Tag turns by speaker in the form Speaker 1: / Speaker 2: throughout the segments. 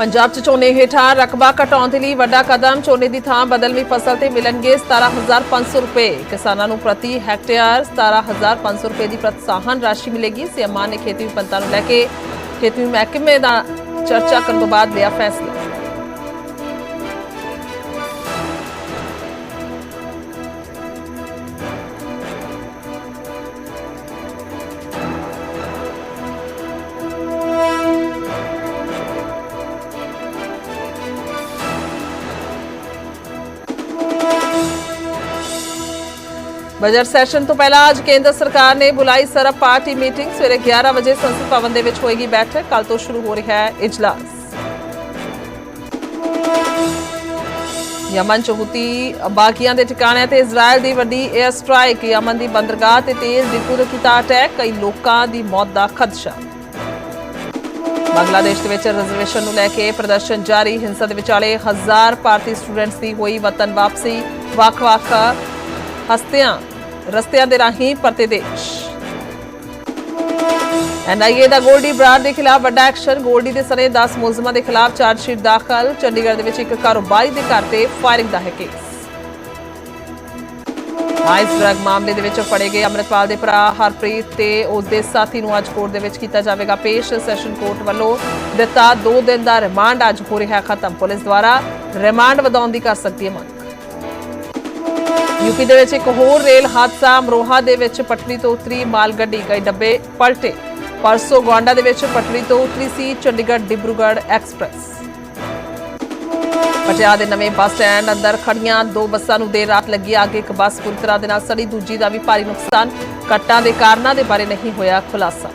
Speaker 1: ਪੰਜਾਬ 'ਚ ਝੋਨੇ ਹੇਠਾਂ ਰਕਬਾ ਘਟਾਉਣ ਦੇ ਲਈ ਵੱਡਾ ਕਦਮ, ਝੋਨੇ ਦੀ ਥਾਂ ਬਦਲਵੀਂ ਫਸਲ ਤੇ ਮਿਲਣਗੇ 17500 ਰੁਪਏ। ਕਿਸਾਨਾਂ ਨੂੰ ਪ੍ਰਤੀ ਹੈਕਟੇਅਰ 17500 ਰੁਪਏ ਦੀ ਪ੍ਰੋਤਸਾਹਨ ਰਾਸ਼ੀ ਮਿਲੇਗੀ। ਸੀਐਮਆਰ ਨੇ ਖੇਤੀ ਵਿਭਿੰਨਤਾ ਨੂੰ ਲੈ ਕੇ ਖੇਤੀ ਮਹਿਕਮੇ ਦਾ ਚਰਚਾ ਕਰਨ ਤੋਂ ਬਾਅਦ ਲਿਆ ਫੈਸਲਾ। ਬਜਟ ਸੈਸ਼ਨ ਤੋਂ ਪਹਿਲਾਂ ਅੱਜ ਕੇਂਦਰ ਸਰਕਾਰ ਨੇ ਬੁਲਾਈ ਸਰਬ ਪਾਰਟੀ ਮੀਟਿੰਗ ਸਵੇਰੇ 11 ਵਜੇ ਸੰਸਦ ਭਵਨ ਦੇ ਵਿੱਚ ਹੋਏਗੀ ਬੈਠਕ। ਕੱਲ ਤੋਂ ਸ਼ੁਰੂ ਹੋ ਰਿਹਾ ਹੈ ਇਜਲਾਸ। ਯਮਨ ਚ ਹੂਤੀ ਬਾਗੀਆਂ ਦੇ ਠਿਕਾਣਿਆਂ ਤੇ ਇਜ਼ਰਾਈਲ ਦੀ ਵੱਡੀ 에ਅਰ ਸਟ੍ਰਾਈਕ ਯਮਨ ਦੀ ਬੰਦਰਗਾਹ ਤੇ ਤੇਲ ਡਿਪੂ ਤੇ ਕੀਤਾ ਅਟੈਕ ਕਈ ਲੋਕਾਂ ਦੀ ਮੌਤ ਦਾ ਖਦਸ਼ਾ। ਬੰਗਲਾਦੇਸ਼ ਦੇ ਵਿੱਚ ਰਿਜ਼ਰਵੇਸ਼ਨ ਨੂੰ ਲੈ ਕੇ ਪ੍ਰਦਰਸ਼ਨ ਜਾਰੀ। ਹਿੰਸਾ ਦੇ ਵਿਚਾਲੇ ਹਜ਼ਾਰ ਭਾਰਤੀ ਸਟੂਡੈਂਟਸ ਦੀ ਹੋਈ ਵਤਨ ਵਾਪਸੀ। ਵੱਖ-ਵੱਖ ਹਸਤਿਆਂ ਰਸਤਿਆਂ ਦੇ ਰਾਹੀਂ ਪਰਤੇ ਦੇਸ਼। ਐਨਆਈਏ ਦਾ ਗੋਲਡੀ ਬਰਾੜ ਦੇ ਖਿਲਾਫ ਵੱਡਾ ਐਕਸ਼ਨ, ਗੋਲਡੀ ਦੇ ਸਣੇ 10 ਮੁਲਜ਼ਮਾਂ ਦੇ ਖਿਲਾਫ ਚਾਰਜਸ਼ੀਟ ਦਾਖਲ, ਚੰਡੀਗੜ੍ਹ ਦੇ ਵਿੱਚ ਇੱਕ ਕਾਰੋਬਾਰੀ ਦੇ ਘਰ ਤੇ ਫਾਇਰਿੰਗ ਦਾ ਹੈ ਕੇਸ। ਆਈਸ ਡਰਗ ਮਾਮਲੇ ਦੇ ਵਿੱਚ ਫੜੇ ਗਏ ਅਮਰਿਤਪਾਲ ਦੇ ਭਰਾ ਹਰਪ੍ਰੀਤ ਤੇ ਉਸ ਦੇ ਸਾਥੀ ਨੂੰ ਅੱਜ ਕੋਰਟ ਦੇ ਵਿੱਚ ਕੀਤਾ ਜਾਵੇਗਾ ਪੇਸ਼। ਸੈਸ਼ਨ ਕੋਰਟ ਵੱਲੋਂ ਦਿੱਤਾ 2 ਦਿਨ ਦਾ ਰਿਮਾਂਡ ਅੱਜ ਹੋ ਰਿਹਾ ਖਤਮ। ਪੁਲਿਸ ਦੁਆਰਾ ਰਿਮਾਂਡ ਵਧਾਉਣ ਦੀ ਕਰ ਸਕਦੀ ਹੈ ਮੰਗ। ਯੂਪੀ ਦੇ ਵਿੱਚ ਇੱਕ ਹੋਰ ਰੇਲ ਹਾਦਸਾ ਅਮਰੋਹਾ ਦੇ ਵਿੱਚ ਪਟੜੀ ਤੋਂ ਉਤਰੀ ਮਾਲ ਗੱਡੀ, ਕਈ ਡੱਬੇ ਪਲਟੇ। ਪਰਸੋਂ ਗਵਾਂਡਾ ਦੇ ਵਿੱਚ ਪਟੜੀ ਤੋਂ ਉਤਰੀ ਸੀ ਚੰਡੀਗੜ੍ਹ ਡਿਬਰੂਗੜ੍ਹ ਐਕਸਪ੍ਰੈਸ। ਪਟਿਆਲਾ ਦੇ ਨਵੇਂ ਬੱਸ ਸਟੈਂਡ ਅੰਦਰ ਖੜੀਆਂ ਦੋ ਬੱਸਾਂ ਨੂੰ ਦੇਰ ਰਾਤ ਲੱਗੀ ਅੱਗ। ਇੱਕ ਬੱਸ ਪੂਰੀ ਤਰ੍ਹਾਂ ਦੇ ਨਾਲ ਸੜੀ, ਦੂਜੀ ਦਾ ਵੀ ਭਾਰੀ ਨੁਕਸਾਨ। ਕੱਟਾਂ ਦੇ ਕਾਰਨਾਂ ਦੇ ਬਾਰੇ ਨਹੀਂ ਹੋਇਆ ਖੁਲਾਸਾ।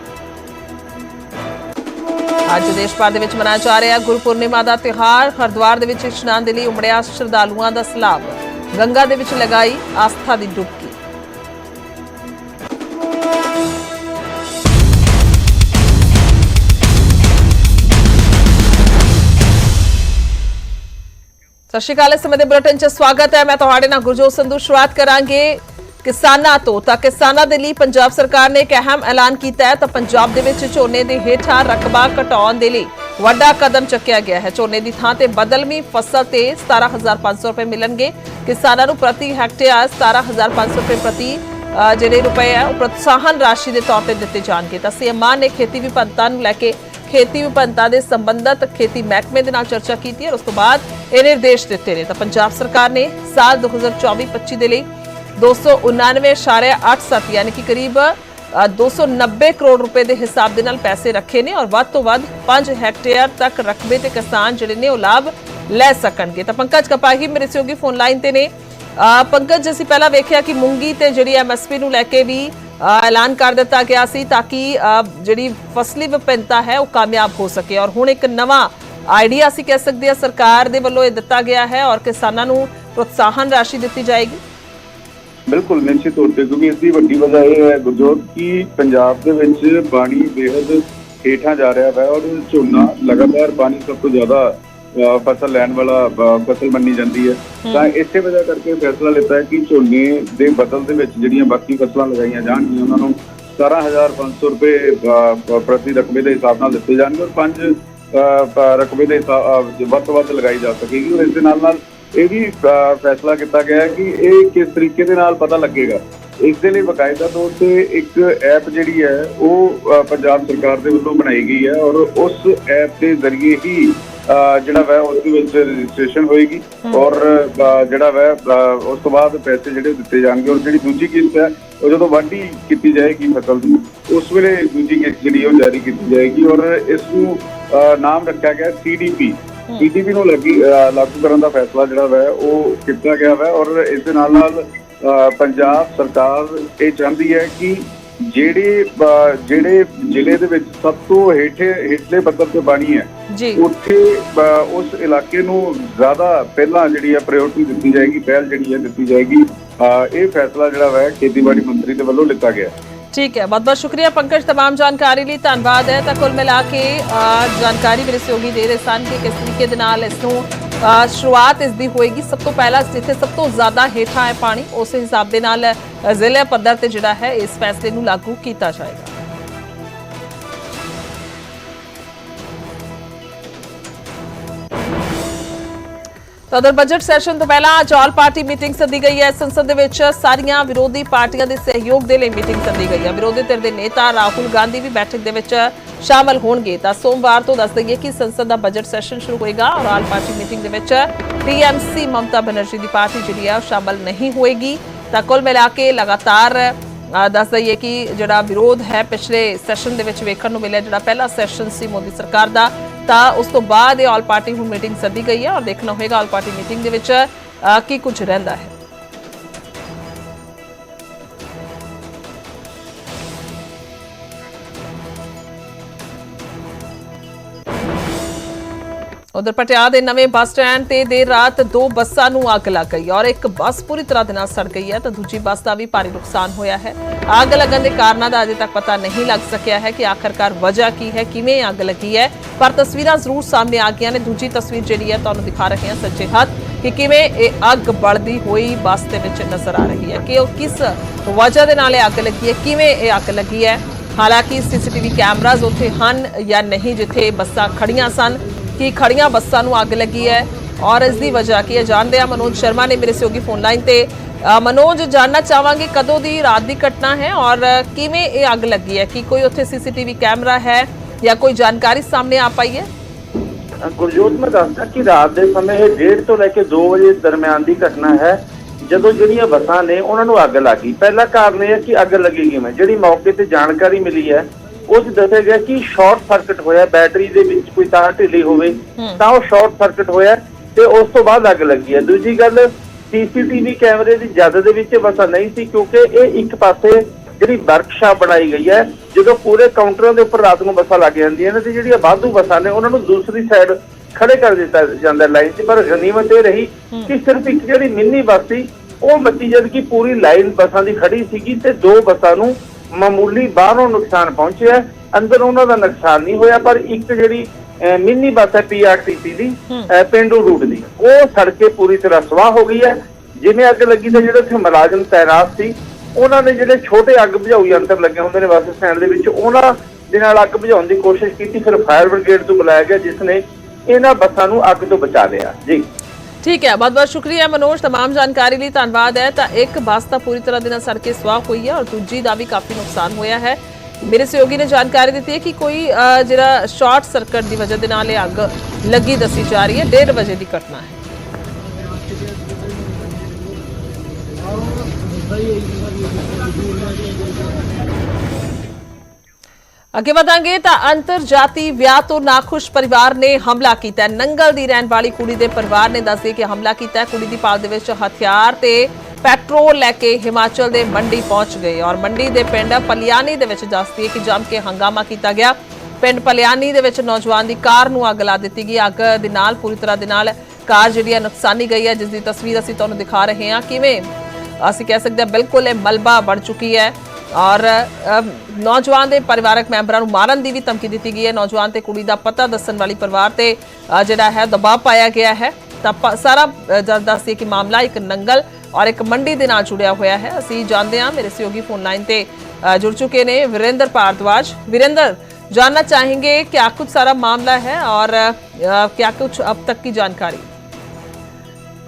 Speaker 1: ਅੱਜ ਦੇਸ਼ ਭਰ ਦੇ ਵਿੱਚ ਮਨਾਇਆ ਜਾ ਰਿਹਾ ਗੁਰਪੁਰਨਿਮਾ ਦਾ ਤਿਉਹਾਰ। ਹਰਿਦੁਆਰ ਦੇ ਵਿੱਚ ਇਸ਼ਨਾਨ ਦੇ ਲਈ ਉਮੜਿਆ ਸ਼ਰਧਾਲੂਆਂ ਦਾ ਸਲਾਬ। ਗੰਗਾ ਦੇ ਵਿੱਚ ਲਗਾਈ ਆਸਥਾ ਦੀ ਡੁਬਕੀ। ਸਤਿ ਸ਼੍ਰੀ ਅਕਾਲ, ਇਸ ਸਮੇਂ ਦੇ ਬੁਲੇਟਿਨ 'ਚ ਸਵਾਗਤ ਹੈ। ਮੈਂ ਤੁਹਾਡੇ ਨਾਲ ਗੁਰਜੋਤ ਸੰਧੂ। ਸ਼ੁਰੂਆਤ ਕਰਾਂਗੇ ਕਿਸਾਨਾਂ ਤੋਂ, ਤਾਂ ਕਿਸਾਨਾਂ ਦੇ ਲਈ ਪੰਜਾਬ ਸਰਕਾਰ ਨੇ ਇੱਕ ਅਹਿਮ ਐਲਾਨ ਕੀਤਾ ਹੈ। ਤਾਂ ਪੰਜਾਬ ਦੇ ਵਿੱਚ ਝੋਨੇ ਦੇ ਹੇਠਾਂ ਰਕਬਾ ਘਟਾਉਣ ਦੇ ਲਈ ਵੱਡਾ ਕਦਮ ਚੱਕਿਆ ਗਿਆ ਹੈ। ਝੋਨੇ ਦੀ ਥਾਂ ਤੇ ਬਦਲਵੀਂ ਫਸਲ ਤੇ 17500 ਰੁਪਏ ਮਿਲਣਗੇ। ਕਿਸਾਨਾਂ ਨੂੰ ਪ੍ਰਤੀ ਹੈਕਟੇਅਰ 17500 ਰੁਪਏ ਪ੍ਰਤੀ ਜਿਹੜੇ ਰੁਪਏ ਆ, ਉਹ ਪ੍ਰੋਤਸਾਹਨ ਰਾਸ਼ੀ ਦੇ ਤੌਰ ਤੇ ਦਿੱਤੇ ਜਾਣਗੇ। ਤਾਂ ਸੀਐਮਆਰ ਨੇ ਖੇਤੀ ਵਿਭਿੰਨਤਾ ਨੂੰ ਲੈ ਕੇ ਖੇਤੀ ਵਿਭਿੰਨਤਾ ਦੇ ਸੰਬੰਧਤ ਖੇਤੀ ਮਹਿਕਮੇ ਦੇ ਨਾਲ ਚਰਚਾ ਕੀਤੀ ਹੈ ਉਸ ਤੋਂ ਬਾਅਦ ਇਹ ਨਿਰਦੇਸ਼ ਦਿੱਤੇ ਨੇ। ਤਾਂ ਪੰਜਾਬ ਸਰਕਾਰ ਨੇ ਸਾਲ 2024-25 ਦੇ ਲਈ 299.87 ਯਾਨੀ ਕਿ ਕਰੀਬ 290 ਕਰੋੜ ਰੁਪਏ ਦੇ ਹਿਸਾਬ ਦੇ ਨਾਲ ਪੈਸੇ ਰੱਖੇ ਨੇ ਔਰ ਵੱਧ ਤੋਂ ਵੱਧ 5 ਹੈਕਟੇਅਰ ਤੱਕ ਰਕਬੇ ਤੇ ਕਿਸਾਨ ਜਿਹੜੇ ਨੇ ਉਹ ਲਾਭ ਲੈ ਸਕਣਗੇ। ਤਾਂ ਪੰਕਜ ਕਪਾਹੀ ਮੇਰੇ ਸਹਿਯੋਗੀ ਫੋਨ ਲਾਈਨ ਤੇ ਨੇ। ਪੰਕਜ, ਅਸੀਂ ਪਹਿਲਾਂ ਵੇਖਿਆ ਕਿ ਮੂੰਗੀ ਤੇ ਜਿਹੜੀ ਐਮਐਸਪੀ ਨੂੰ ਲੈ ਕੇ ਵੀ ਐਲਾਨ ਕਰ ਦਿੱਤਾ ਗਿਆ ਸੀ ਤਾਂ ਕਿ ਜਿਹੜੀ ਫਸਲੀ ਵਿਭਿੰਨਤਾ ਹੈ ਉਹ ਕਾਮਯਾਬ ਹੋ ਸਕੇ ਔਰ ਹੁਣ ਇੱਕ ਨਵਾਂ ਆਈਡੀਆ, ਅਸੀਂ ਕਹਿ ਸਕਦੇ ਹਾਂ, ਸਰਕਾਰ ਦੇ ਵੱਲੋਂ ਇਹ ਦਿੱਤਾ ਗਿਆ ਹੈ ਔਰ ਕਿਸਾਨਾਂ ਨੂੰ ਪ੍ਰੋਤਸਾਹਨ ਰਾਸ਼ੀ ਦਿੱਤੀ ਜਾਏਗੀ।
Speaker 2: ਬਿਲਕੁਲ ਨਿਸ਼ਚਿਤ ਤੌਰ ਤੇ ਕਿਉਂਕਿ ਇਸ ਦੀ ਵੱਡੀ ਵਜ੍ਹਾ ਇਹ ਹੈ ਗੁਰਜੋਤ ਕਿ ਪੰਜਾਬ ਦੇ ਵਿੱਚ ਪਾਣੀ ਬੇਹੱਦ ਹੇਠਾਂ ਜਾ ਰਿਹਾ ਹੈ ਔਰ ਝੋਨਾ ਲਗਾਤਾਰ ਪਾਣੀ ਸਭ ਤੋਂ ਜ਼ਿਆਦਾ ਫਸਲ ਲੈਣ ਵਾਲਾ ਫਸਲ ਮੰਨੀ ਜਾਂਦੀ ਹੈ। ਤਾਂ ਇਸੇ ਵਜ੍ਹਾ ਕਰਕੇ ਫੈਸਲਾ ਲਿੱਤਾ ਹੈ ਕਿ ਝੋਨੇ ਦੇ ਬਦਲ ਦੇ ਵਿੱਚ ਜਿਹੜੀਆਂ ਬਾਕੀ ਫਸਲਾਂ ਲਗਾਈਆਂ ਜਾਣਗੀਆਂ ਉਹਨਾਂ ਨੂੰ 17500 ਰੁਪਏ ਪ੍ਰਤੀ ਰਕਬੇ ਦੇ ਹਿਸਾਬ ਨਾਲ ਦਿੱਤੇ ਜਾਣਗੇ ਔਰ ਪੰਜ ਰਕਬੇ ਦੇ ਵੱਧ ਤੋਂ ਵੱਧ ਲਗਾਈ ਜਾ ਸਕੇਗੀ ਔਰ ਇਸ ਦੇ ਨਾਲ ਨਾਲ ਇਹ ਵੀ ਫੈਸਲਾ ਕੀਤਾ ਗਿਆ ਕਿ ਇਹ ਕਿਸ ਤਰੀਕੇ ਦੇ ਨਾਲ ਪਤਾ ਲੱਗੇਗਾ। ਇਸ ਦੇ ਲਈ ਬਕਾਇਦਾ ਤੌਰ ਤੇ ਇੱਕ ਐਪ ਜਿਹੜੀ ਹੈ ਉਹ ਪੰਜਾਬ ਸਰਕਾਰ ਦੇ ਵੱਲੋਂ ਬਣਾਈ ਗਈ ਹੈ ਔਰ ਉਸ ਐਪ ਦੇ ਜ਼ਰੀਏ ਹੀ ਜਿਹੜਾ ਵੈ ਉਸ ਦੇ ਵਿੱਚ ਰਜਿਸਟ੍ਰੇਸ਼ਨ ਹੋਏਗੀ ਔਰ ਜਿਹੜਾ ਵੈ ਉਸ ਤੋਂ ਬਾਅਦ ਪੈਸੇ ਜਿਹੜੇ ਦਿੱਤੇ ਜਾਣਗੇ ਔਰ ਜਿਹੜੀ ਦੂਜੀ ਕਿਸ਼ਤ ਹੈ ਉਹ ਜਦੋਂ ਵਾਢੀ ਕੀਤੀ ਜਾਏਗੀ ਫਸਲ ਦੀ ਉਸ ਵੇਲੇ ਦੂਜੀ ਕਿਸ਼ਤ ਜਿਹੜੀ ਉਹ ਜਾਰੀ ਕੀਤੀ ਜਾਏਗੀ ਔਰ ਇਸ ਨੂੰ ਨਾਮ ਰੱਖਿਆ ਗਿਆ ਸੀਡੀਪੀ ਸੀਡੀਪੀ ਨੂੰ ਲੱਗੀ ਲਾਗੂ ਕਰਨ ਦਾ ਫੈਸਲਾ ਜਿਹੜਾ ਵੈ ਉਹ ਕੀਤਾ ਗਿਆ ਵੈ ਔਰ ਇਸ ਦੇ ਨਾਲ ਨਾਲ ਪੰਜਾਬ ਸਰਕਾਰ ਇਹ ਚਾਹੁੰਦੀ ਹੈ ਕਿ ਜਿਹੜੇ ਜਿਹੜੇ ਜ਼ਿਲ੍ਹੇ ਦੇ ਵਿੱਚ ਸਭ ਤੋਂ ਹੇਠੇ ਹੇਠਲੇ ਪੱਧਰ ਤੇ ਪਾਣੀ ਹੈ
Speaker 1: ਜੀ।
Speaker 2: ਉੱਥੇ ਉਸ ਇਲਾਕੇ ਨੂੰ ਜ਼ਿਆਦਾ ਪਹਿਲਾਂ ਜਿਹੜੀ ਹੈ ਪ੍ਰਾਇੋਰਟੀ ਦਿੱਤੀ ਜਾਏਗੀ ਪਹਿਲ ਜਿਹੜੀ ਹੈ ਦਿੱਤੀ ਜਾਏਗੀ। ਇਹ ਫੈਸਲਾ ਜਿਹੜਾ ਵੈ ਖੇਤੀਬਾੜੀ ਮੰਤਰੀ ਦੇ ਵੱਲੋਂ ਲਿੱਤਾ ਗਿਆ। ਹੈ
Speaker 1: ਠੀਕ ਹੈ ਬਹੁਤ ਬਹੁਤ ਸ਼ੁਕਰੀਆ ਪੰਕਜ तमाम ਜਾਣਕਾਰੀ ਲਈ ਧੰਨਵਾਦ ਹੈ ਤਾਂ ਕੁੱਲ ਮਿਲਾ ਕੇ ਅ, ਜਾਣਕਾਰੀ ਮੇਰੇ ਸਹਿਯੋਗੀ ਦੇ ਰਹੇ ਸਨ ਕਿ ਕਿਸ ਤਰੀਕੇ ਦੇ ਨਾਲ ਇਸ ਨੂੰ ਅ, ਸ਼ੁਰੂਆਤ ਇਸ ਦੀ ਹੋਏਗੀ ਸਭ ਤੋਂ ਪਹਿਲਾਂ ਜਿੱਥੇ ਸਭ ਤੋਂ ਜ਼ਿਆਦਾ ਹੇਠਾਂ ਹੈ ਪਾਣੀ ਉਸ ਹਿਸਾਬ ਦੇ ਨਾਲ ਅ, ਜ਼ਿਲ੍ਹਾ ਪੱਧਰ ਤੇ ਜਿਹੜਾ ਹੈ ਇਸ ਫੈਸਲੇ ਨੂੰ ਲਾਗੂ ਕੀਤਾ ਜਾਏਗਾ ਤਾਂ ਉਧਰ ਬਜਟ ਸੈਸ਼ਨ ਤੋਂ ਪਹਿਲਾਂ ਅੱਜ ਆਲ ਪਾਰਟੀ ਮੀਟਿੰਗ ਸੱਦੀ ਗਈ ਹੈ। ਸੰਸਦ ਦੇ ਵਿੱਚ ਸਾਰੀਆਂ ਵਿਰੋਧੀ ਪਾਰਟੀਆਂ ਦੇ ਸਹਿਯੋਗ ਦੇ ਲਈ ਮੀਟਿੰਗ ਸੱਦੀ ਗਈ ਹੈ। ਵਿਰੋਧੀ ਧਿਰ ਦੇ ਨੇਤਾ ਰਾਹੁਲ ਗਾਂਧੀ ਵੀ ਬੈਠਕ ਦੇ ਵਿੱਚ ਸ਼ਾਮਲ ਹੋਣਗੇ। ਤਾਂ ਸੋਮਵਾਰ ਤੋਂ ਦੱਸ ਦਈਏ ਕਿ ਸੰਸਦ ਦਾ ਬਜਟ ਸੈਸ਼ਨ ਸ਼ੁਰੂ ਹੋਏਗਾ ਔਰ ਆਲ ਪਾਰਟੀ ਮੀਟਿੰਗ ਦੇ ਵਿੱਚ ਟੀਐਮਸੀ ਮਮਤਾ ਬਨਰਜੀ ਦੀ ਪਾਰਟੀ ਜਿਹੜੀ ਹੈ ਉਹ ਸ਼ਾਮਲ ਨਹੀਂ ਹੋਏਗੀ। ਤਾਂ ਕੁੱਲ ਮਿਲਾ ਕੇ ਲਗਾਤਾਰ ਦੱਸ ਦਈਏ ਕਿ ਜਿਹੜਾ ਵਿਰੋਧ ਹੈ, ਪਿਛਲੇ ਸੈਸ਼ਨ ਦੇ ਵਿੱਚ ਵੇਖਣ ਨੂੰ ਮਿਲਿਆ ਜਿਹੜਾ ਪਹਿਲਾ ਸੈਸ਼ਨ ਸੀ ਮੋਦੀ ਸਰਕਾਰ ਦਾ। ਤਾਂ ਉਸ ਤੋਂ ਬਾਅਦ ਇਹ ਆਲ ਪਾਰਟੀ ਹੁਣ ਮੀਟਿੰਗ ਸੱਦੀ ਗਈ ਹੈ ਔਰ ਦੇਖਣਾ ਹੋਏਗਾ ਆਲ ਪਾਰਟੀ ਮੀਟਿੰਗ ਦੇ ਵਿੱਚ ਕੀ ਕੁਝ ਰਹਿੰਦਾ ਹੈ। ਉਧਰ ਪਟਿਆਲਾ ਦੇ ਨਵੇਂ ਬੱਸ ਸਟੈਂਡ ਤੇ ਦੇਰ ਰਾਤ ਦੋ ਬੱਸਾਂ ਨੂੰ ਅੱਗ ਲੱਗ ਗਈ ਔਰ ਇੱਕ ਬੱਸ ਪੂਰੀ ਤਰ੍ਹਾਂ ਦੇ ਨਾਲ ਸੜ ਗਈ ਹੈ ਤਾਂ ਦੂਜੀ ਬੱਸ ਦਾ ਵੀ ਭਾਰੀ ਨੁਕਸਾਨ ਹੋਇਆ ਹੈ। ਅੱਗ ਲੱਗਣ ਦੇ ਕਾਰਨਾਂ ਦਾ ਅਜੇ ਤੱਕ ਪਤਾ ਨਹੀਂ ਲੱਗ ਸਕਿਆ ਹੈ ਕਿ ਆਖਰਕਾਰ ਵਜ੍ਹਾ ਕੀ ਹੈ, ਕਿਵੇਂ ਅੱਗ ਲੱਗੀ ਹੈ। ਪਰ ਤਸਵੀਰਾਂ ਜ਼ਰੂਰ ਸਾਹਮਣੇ ਆ ਗਈਆਂ ਨੇ। ਦੂਜੀ ਤਸਵੀਰ ਜਿਹੜੀ ਹੈ ਤੁਹਾਨੂੰ ਦਿਖਾ ਰਹੇ ਹਾਂ ਸੱਜੇ ਹੱਥ ਕਿ ਕਿਵੇਂ ਇਹ ਅੱਗ ਬਲਦੀ ਹੋਈ ਬੱਸ ਦੇ ਵਿੱਚ ਨਜ਼ਰ ਆ ਰਹੀ ਹੈ ਕਿ ਉਹ ਕਿਸ ਵਜ੍ਹਾ ਦੇ ਨਾਲ ਇਹ ਅੱਗ ਲੱਗੀ ਹੈ, ਕਿਵੇਂ ਇਹ ਅੱਗ ਲੱਗੀ ਹੈ। ਹਾਲਾਂਕਿ ਸੀਸੀਟੀਵੀ ਕੈਮਰਾਜ਼ ਉੱਥੇ ਹਨ ਜਾਂ ਨਹੀਂ, ਜਿੱਥੇ ਬੱਸਾਂ ਖੜੀਆਂ ਸਨ। ਕਿ ਖੜੀਆਂ ਬੱਸਾਂ ਨੂੰ ਅੱਗ ਲੱਗੀ ਹੈ ਔਰ ਇਸ ਦੀ ਵਜ੍ਹਾ ਕੀ ਹੈ? ਜਾਣਦੇ ਆ ਮਨੋਜ ਸ਼ਰਮਾ ਨੇ ਮੇਰੇ ਸਹਿਯੋਗੀ ਫੋਨ ਲਾਈਨ ਤੇ। ਮਨੋਜ ਜਾਨਣਾ ਚਾਹਾਂਗੇ ਕਦੋਂ ਦੀ ਰਾਤ ਦੀ ਘਟਨਾ ਹੈ ਔਰ ਕਿਵੇਂ ਇਹ ਅੱਗ ਲੱਗੀ ਹੈ? ਕਿ ਕੋਈ ਉੱਥੇ ਸੀਸੀਟੀਵੀ ਕੈਮਰਾ ਹੈ ਜਾਂ ਕੋਈ ਜਾਣਕਾਰੀ ਸਾਹਮਣੇ ਆ ਪਾਈ ਹੈ?
Speaker 3: ਗੁਰਜੋਤ, ਮੈਂ ਦੱਸਦਾ ਕਿ ਰਾਤ ਦੇ ਸਮੇਂ ਇਹ 1:30 ਤੋਂ ਲੈ ਕੇ 2 ਵਜੇ ਦਰਮਿਆਨ ਦੀ ਘਟਨਾ ਹੈ। ਜਦੋਂ ਜਿਹੜੀਆਂ ਬੱਸਾਂ ਨੇ, ਉਹਨਾਂ ਨੂੰ ਅੱਗ ਲੱਗੀ ਪਹਿਲਾ ਕਾਰਨ ਇਹ ਹੈ ਕਿ ਅੱਗ ਲੱਗੀ ਕਿਵੇਂ? ਜਿਹੜੀ ਮੌਕੇ ਤੇ ਜਾਣਕਾਰੀ ਮਿਲੀ ਹੈ ਉਹ 'ਚ ਦੱਸਿਆ ਗਿਆ ਕਿ ਸ਼ਾਰਟ ਸਰਕਟ ਹੋਇਆ ਬੈਟਰੀ ਦੇ ਵਿੱਚ ਕੋਈ ਤਾਰ ਢਿੱਲੀ ਹੋਵੇ ਤਾਂ ਉਹ ਸ਼ਾਰਟ ਸਰਕਟ ਹੋਇਆ ਤੇ ਉਸ ਤੋਂ ਬਾਅਦ ਅੱਗ ਲੱਗੀ ਹੈ। ਦੂਜੀ ਗੱਲ ਸੀਸੀਟੀਵੀ ਕੈਮਰੇ ਦੀ ਜਦ ਦੇ ਵਿੱਚ ਬੱਸਾਂ ਨਹੀਂ ਸੀ ਕਿਉਂਕਿ ਇਹ ਇੱਕ ਪਾਸੇ ਜਿਹੜੀ ਵਰਕਸ਼ਾਪ ਬਣਾਈ ਗਈ ਹੈ ਜਦੋਂ ਪੂਰੇ ਕਾਊਂਟਰਾਂ ਦੇ ਉੱਪਰ ਰਾਤ ਨੂੰ ਬੱਸਾਂ ਲੱਗ ਜਾਂਦੀਆਂ ਨੇ ਤੇ ਜਿਹੜੀਆਂ ਵਾਧੂ ਬੱਸਾਂ ਨੇ ਉਹਨਾਂ ਨੂੰ ਦੂਸਰੀ ਸਾਈਡ ਖੜੇ ਕਰ ਦਿੱਤਾ ਜਾਂਦਾ ਲਾਈਨ 'ਚ। ਪਰ ਗਨੀਮਤ ਇਹ ਰਹੀ ਕਿ ਸਿਰਫ ਇੱਕ ਜਿਹੜੀ ਮਿੰਨੀ ਬੱਸ ਸੀ ਉਹ ਬੱਤੀ ਜਦ ਕਿ ਪੂਰੀ ਲਾਈਨ ਬੱਸਾਂ ਦੀ ਖੜੀ ਸੀਗੀ ਤੇ ਦੋ ਬੱਸਾਂ ਨੂੰ ਮਾਮੂਲੀ ਬਾਹਰੋਂ ਨੁਕਸਾਨ ਪਹੁੰਚਿਆ ਅੰਦਰ ਉਹਨਾਂ ਦਾ ਨੁਕਸਾਨ ਨਹੀਂ ਹੋਇਆ ਪਰ ਇੱਕ ਜਿਹੜੀ ਮਿੰਨੀ ਬੱਸ ਹੈ ਪੀਆਰਟੀਸੀ ਦੀ ਪੇਂਡੂ ਰੂਟ ਦੀ। ਉਹ ਸੜਕੇ ਪੂਰੀ ਤਰ੍ਹਾਂ ਸਵਾਹ ਹੋ ਗਈ ਹੈ। ਜਿਵੇਂ ਅੱਗ ਲੱਗੀ ਤੇ ਜਿਹੜੇ ਉੱਥੇ ਮੁਲਾਜ਼ਮ ਤਾਇਨਾਤ ਸੀ ਉਹਨਾਂ ਨੇ ਜਿਹੜੇ ਛੋਟੇ ਅੱਗ ਬੁਝਾਊ ਯੰਤਰ ਲੱਗੇ ਹੁੰਦੇ ਨੇ ਬੱਸ ਸਟੈਂਡ ਦੇ ਵਿੱਚ ਉਹਨਾਂ ਦੇ ਨਾਲ ਅੱਗ ਬੁਝਾਉਣ ਦੀ ਕੋਸ਼ਿਸ਼ ਕੀਤੀ ਫਿਰ ਫਾਇਰ ਬ੍ਰਿਗੇਡ ਤੋਂ ਬੁਲਾਇਆ ਗਿਆ ਜਿਸ ਨੇ ਇਹਨਾਂ ਬੱਸਾਂ ਨੂੰ ਅੱਗ ਤੋਂ ਬਚਾ ਲਿਆ। ਜੀ।
Speaker 1: ਠੀਕ ਹੈ ਬਹੁਤ ਬਹੁਤ ਸ਼ੁਕਰੀਆ ਮਨੋਜ तमाम ਜਾਣਕਾਰੀ ਲਈ ਧੰਨਵਾਦ ਹੈ ਤਾਂ ਇੱਕ ਬੱਸ ਤਾਂ ਪੂਰੀ ਤਰ੍ਹਾਂ ਦੇ ਨਾਲ ਸੜ ਕੇ ਸਵਾਹ ਹੋਈ ਹੈ ਔਰ ਦੂਜੀ ਦਾ ਵੀ ਕਾਫੀ ਨੁਕਸਾਨ ਹੋਇਆ ਹੈ ਮੇਰੇ ਸਹਿਯੋਗੀ ਨੇ ਜਾਣਕਾਰੀ ਦਿੱਤੀ ਹੈ ਕਿ ਕੋਈ ਅ, ਜਿਹੜਾ ਸ਼ਾਰਟ ਸਰਕਟ ਦੀ ਵਜ੍ਹਾ ਦੇ ਨਾਲ ਇਹ ਅੱਗ ਲੱਗੀ ਦੱਸੀ ਜਾ ਰਹੀ ਹੈ 1:30 ਵਜੇ ਦੀ ਘਟਨਾ ਹੈ ਅੱਗੇ ਵਧਾਂਗੇ ਤਾਂ ਅੰਤਰਜਾਤੀ ਵਿਆਹ ਤੋਂ ਨਾਖੁਸ਼ ਪਰਿਵਾਰ ਨੇ ਹਮਲਾ ਕੀਤਾ। ਨੰਗਲ ਦੀ ਰਹਿਣ ਵਾਲੀ ਕੁੜੀ ਦੇ ਪਰਿਵਾਰ ਨੇ ਦੱਸਿਆ ਕਿ ਹਮਲਾ ਕੀਤਾ। ਕੁੜੀ ਦੀ ਪਾਲ ਦੇ ਵਿੱਚ ਹਥਿਆਰ ਤੇ ਪੈਟਰੋਲ ਲੈ ਕੇ ਹਿਮਾਚਲ ਦੇ ਮੰਡੀ ਪਹੁੰਚ ਗਏ ਔਰ ਮੰਡੀ ਦੇ ਪਿੰਡ ਪਲਿਆਨੀ ਦੇ ਵਿੱਚ ਦੱਸਦੀ ਹੈ ਕਿ ਜੰਮ ਕੇ ਹੰਗਾਮਾ ਕੀਤਾ ਗਿਆ। ਪਿੰਡ ਪਲਿਆਨੀ ਦੇ ਵਿੱਚ ਨੌਜਵਾਨ ਦੀ ਕਾਰ ਨੂੰ ਅੱਗ ਲਾ ਦਿੱਤੀ ਗਈ। ਅੱਗ ਦੇ ਨਾਲ, ਪੂਰੀ ਤਰ੍ਹਾਂ ਦੇ ਨਾਲ ਕਾਰ ਜਿਹੜੀ ਹੈ ਨੁਕਸਾਨੀ ਗਈ ਹੈ। ਜਿਸ ਦੀ ਤਸਵੀਰ ਅਸੀਂ ਤੁਹਾਨੂੰ ਦਿਖਾ ਰਹੇ ਹਾਂ। ਕਿਵੇਂ? ਅਸੀਂ ਕਹਿ ਸਕਦੇ ਹਾਂ ਬਿਲਕੁਲ ਇਹ ਮਲਬਾ ਬਣ ਚੁੱਕੀ ਹੈ। ਔਰ ਨੌਜਵਾਨ ਦੇ ਪਰਿਵਾਰਕ ਮੈਂਬਰਾਂ ਨੂੰ ਮਾਰਨ ਦੀ ਵੀ ਧਮਕੀ ਦਿੱਤੀ ਗਈ ਹੈ। ਨੌਜਵਾਨ ਤੇ ਕੁੜੀ ਦਾ ਪਤਾ ਦੱਸਣ ਵਾਲੀ ਪਰਿਵਾਰ ਤੇ ਜਿਹੜਾ ਹੈ, ਦਬਾਅ ਪਾਇਆ ਗਿਆ ਹੈ। ਤਾਂ ਸਾਰਾ ਜਦ ਦੱਸਦੀ ਕਿ ਮਾਮਲਾ ਇੱਕ ਨੰਗਲ ਔਰ ਇੱਕ ਮੰਡੀ ਦੇ ਨਾਲ ਜੁੜਿਆ ਹੋਇਆ ਹੈ। ਅਸੀਂ ਜਾਣਦੇ ਹਾਂ, ਮੇਰੇ ਸਹਿਯੋਗੀ ਫੋਨ ਲਾਈਨ ਤੇ ਜੁੜ ਚੁੱਕੇ ਨੇ ਵਿਰੇਂਦਰ ਭਾਰਦਵਾਜ। ਵਿਰੇਂਦਰ जानना चाहेंगे क्या कुछ ਸਾਰਾ ਮਾਮਲਾ ਹੈ ਔਰ क्या कुछ ਅਬ ਤੱਕ की ਜਾਣਕਾਰੀ?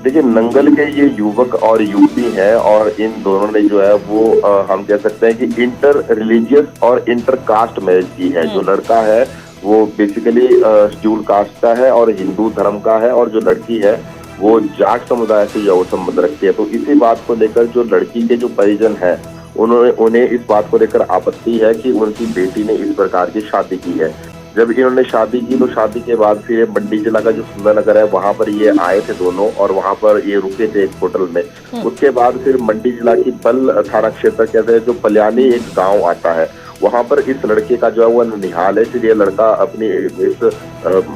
Speaker 4: देखिए नंगल के ये युवक और युवती हैं और इन दोनों ने जो है वो अ, हम कह सकते हैं कि इंटर रिलीजियस और इंटर कास्ट मैरिज की है। जो लड़का है वो बेसिकली शेड्यूल कास्ट का है और हिंदू धर्म का है और जो लड़की है वो जाट समुदाय से जो संबंध रखती है। तो इसी बात को लेकर जो लड़की के जो परिजन है उन्होंने उन्हें इस बात को लेकर आपत्ति है कि उनकी बेटी ने इस प्रकार की शादी की है। जब इन्होंने शादी की तो शादी के बाद फिर मंडी जिला का जो सुंदर नगर है वहाँ पर ये आए थे दोनों और वहाँ पर ये रुके थे एक होटल में। उसके बाद फिर मंडी जिला की बल थाना क्षेत्र कहते हैं जो पलियानी एक गाँव आता है वहाँ पर इस लड़के का जो है वो निहाल है। फिर ये लड़का अपनी इस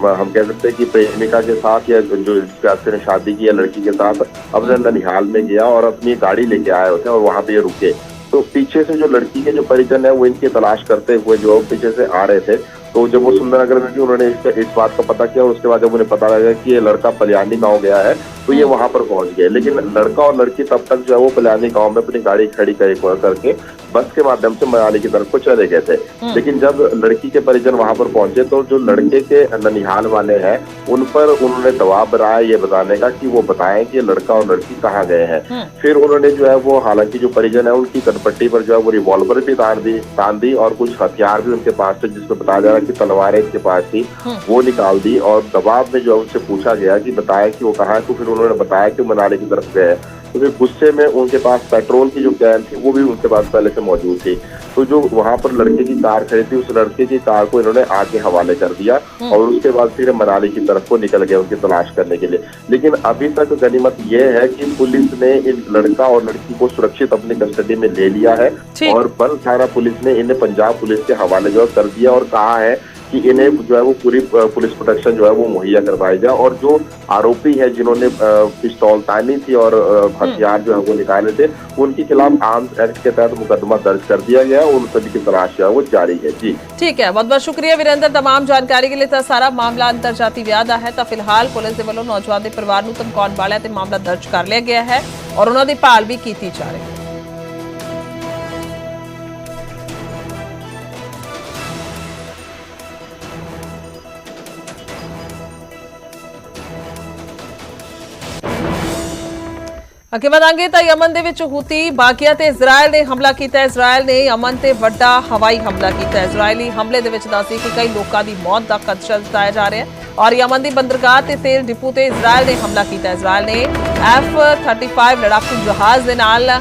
Speaker 4: हम कह सकते हैं कि प्रेमिका के साथ या जो इसने शादी की है लड़की के साथ अपने ननिहाल में गया और अपनी गाड़ी लेके आए होते हैं और वहाँ पे ये रुके। तो पीछे से जो लड़की के जो परिजन है वो इनकी तलाश करते हुए जो पीछे से आ रहे थे। तो जब वो सुंदरनगर में भी उन्होंने इस, इस बात का पता किया और उसके बाद जब उन्हें पता लगा कि ये लड़का पलियानी गाँव गया है तो ये वहाँ पर पहुँच गए। लेकिन लड़का और लड़की तब तक जो है वो पलियानी गाँव में अपनी गाड़ी खड़ी करके बस के माध्यम से मनाली की तरफ़ को चले गए थे। लेकिन जब लड़की के परिजन वहाँ पर पहुँचे तो जो लड़के के ननिहाल वाले हैं उन पर उन्होंने दबाव बनाया ये बताने का कि वो बताएँ कि लड़का और लड़की कहाँ गए हैं। फिर उन्होंने जो है वो हालाँकि जो परिजन है उनकी कनपट्टी पर जो है वो रिवॉल्वर भी तान दी तान दी और कुछ हथियार भी उनके पास थे जिसमें बताया जा रहा है कि तलवारें इसके पास थी वो निकाल दी और दबाव में जो है उनसे पूछा गया कि बताया कि वो कहाँ है तो फिर उन्होंने बताया कि मनाली की तरफ़ गए फिर गुस्से में उनके पास पेट्रोल की जो कैन थी वो भी उनके पास पहले से मौजूद थी। तो जो वहाँ पर लड़के की कार खड़ी थी उस लड़के की कार को इन्होंने आग के हवाले कर दिया और उसके बाद फिर मनाली की तरफ़ को निकल गए उनकी तलाश करने के लिए। लेकिन अभी तक गनीमत ये है कि पुलिस ने इन लड़का और लड़की को सुरक्षित अपनी कस्टडी में ले लिया है और बल थाना पुलिस ने इन्हें पंजाब पुलिस के हवाले जो कर दिया और कहा है कि इन्हें जो है वो पूरी अ, पुलिस प्रोटेक्शन जो है वो मुहैया करवाई जाए और जो आरोपी है जिन्होंने अ, पिस्तौल तानी थी और अ, हथियार जो है वो निकाले थे उनके खिलाफ आर्म्स एक्ट के तहत मुकदमा दर्ज कर दिया गया है और उन सभी की तलाश जो है वो जारी है जी
Speaker 1: ਠੀਕ ਹੈ ਬਹੁਤ ਬਹੁਤ ਸ਼ੁਕਰੀਆ ਵੀਰੇਂਦਰ तमाम ਜਾਣਕਾਰੀ ਕੇ ਲਈ ਤਾਂ ਸਾਰਾ ਮਾਮਲਾ ਅੰਤਰਜਾਤੀ ਵਿਆਹ ਦਾ ਹੈ ਤਾਂ ਫਿਲਹਾਲ ਪੁਲਿਸ ਦੇ ਵੱਲੋਂ ਨੌਜਵਾਨ ਦੇ ਪਰਿਵਾਰ ਨੂੰ ਧਮਕਾਉਣ ਵਾਲਿਆਂ ਤੇ ਮਾਮਲਾ ਦਰਜ ਕਰ ਲਿਆ ਗਿਆ ਹੈ ਔਰ ਉਹਨਾਂ ਦੀ ਭਾਲ ਵੀ ਕੀਤੀ ਜਾ ਰਹੀ ਹੈ ਅੱਗੇ ਵਧਾਂਗੇ ਤਾਂ ਯਮਨ ਦੇ ਵਿੱਚ ਹੂਤੀ ਬਾਗੀਆਂ ਤੇ ਇਜ਼ਰਾਈਲ ਨੇ ਹਮਲਾ ਕੀਤਾ। ਇਜ਼ਰਾਈਲ ਨੇ ਯਮਨ ਤੇ ਵੱਡਾ ਹਵਾਈ ਹਮਲਾ ਕੀਤਾ। ਇਜ਼ਰਾਈਲੀ ਹਮਲੇ ਦੇ ਵਿੱਚ ਦੱਸੀ ਕਿ ਕਈ ਲੋਕਾਂ ਦੀ ਮੌਤ ਦਾ ਖਦਸ਼ਾ ਜਤਾਇਆ ਜਾ ਰਿਹਾ ਹੈ ਔਰ ਯਮਨ ਦੀ ਬੰਦਰਗਾਹ ਤੇ ਤੇਲ ਡਿਪੂ ਤੇ ਇਜ਼ਰਾਈਲ ਨੇ ਹਮਲਾ ਕੀਤਾ। ਇਜ਼ਰਾਈਲ ਨੇ F-35 ਲੜਾਕੂ ਜਹਾਜ਼ ਦੇ ਨਾਲ